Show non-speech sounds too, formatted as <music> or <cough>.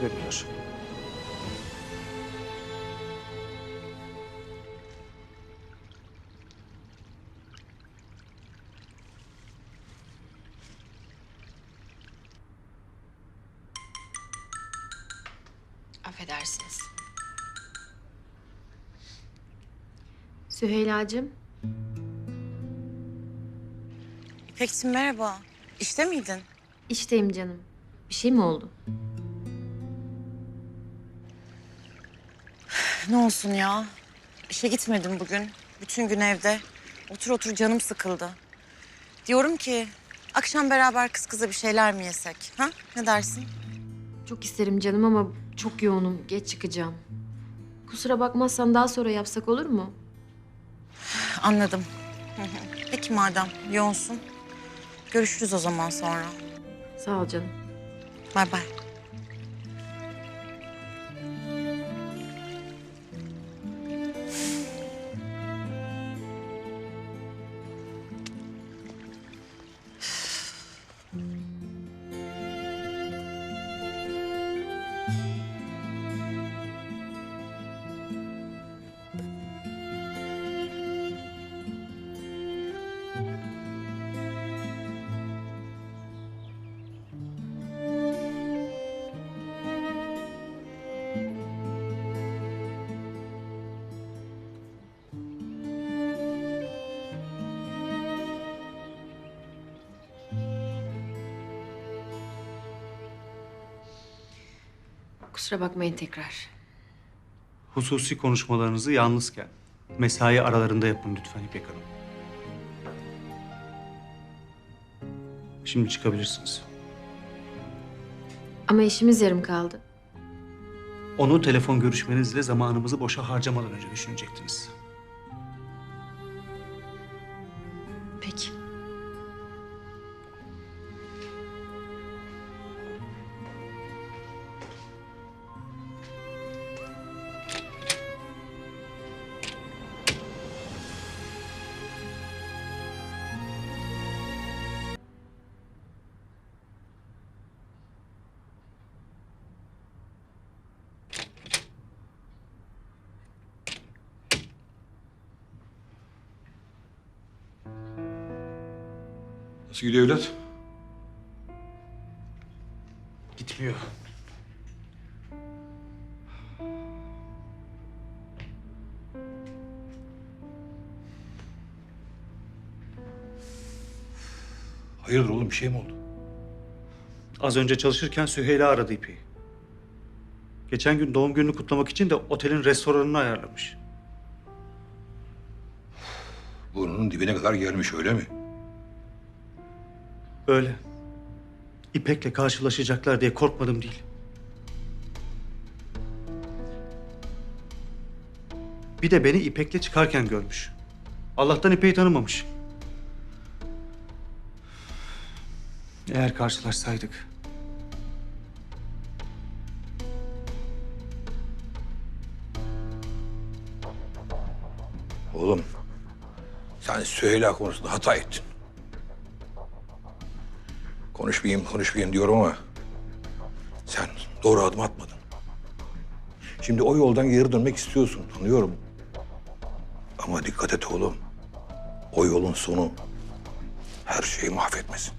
görüyor. Affedersiniz. Süheyla'cığım, İpek'cim merhaba. İşte miydin? işteyim canım. Bir şey mi oldu? Ne olsun ya. İşe gitmedim bugün. Bütün gün evde. Otur otur canım sıkıldı. Diyorum ki akşam beraber kız kıza bir şeyler mi yesek? Ha? Ne dersin? Çok isterim canım ama çok yoğunum. Geç çıkacağım. Kusura bakmazsan daha sonra yapsak olur mu? Anladım. <laughs> Peki madem yoğunsun. Görüşürüz o zaman sonra. Sağ ol canım. Bay bay. Kusura bakmayın tekrar. Hususi konuşmalarınızı yalnızken, mesai aralarında yapın lütfen İpek Hanım. Şimdi çıkabilirsiniz. Ama işimiz yarım kaldı. Onu telefon görüşmenizle zamanımızı boşa harcamadan önce düşünecektiniz. Nasıl gidiyor evlat? Gitmiyor. Hayırdır oğlum bir şey mi oldu? Az önce çalışırken Süheyla aradı İpek'i. Geçen gün doğum gününü kutlamak için de otelin restoranını ayarlamış. Burnunun dibine kadar gelmiş öyle mi? Öyle. İpek'le karşılaşacaklar diye korkmadım değil. Bir de beni İpek'le çıkarken görmüş. Allah'tan İpek'i tanımamış. Eğer karşılaşsaydık. Oğlum sen Süheyla konusunda hata ettin. Konuşmayayım konuşmayayım diyorum ama sen doğru adım atmadın. Şimdi o yoldan geri dönmek istiyorsun anlıyorum. Ama dikkat et oğlum. O yolun sonu her şeyi mahvetmesin.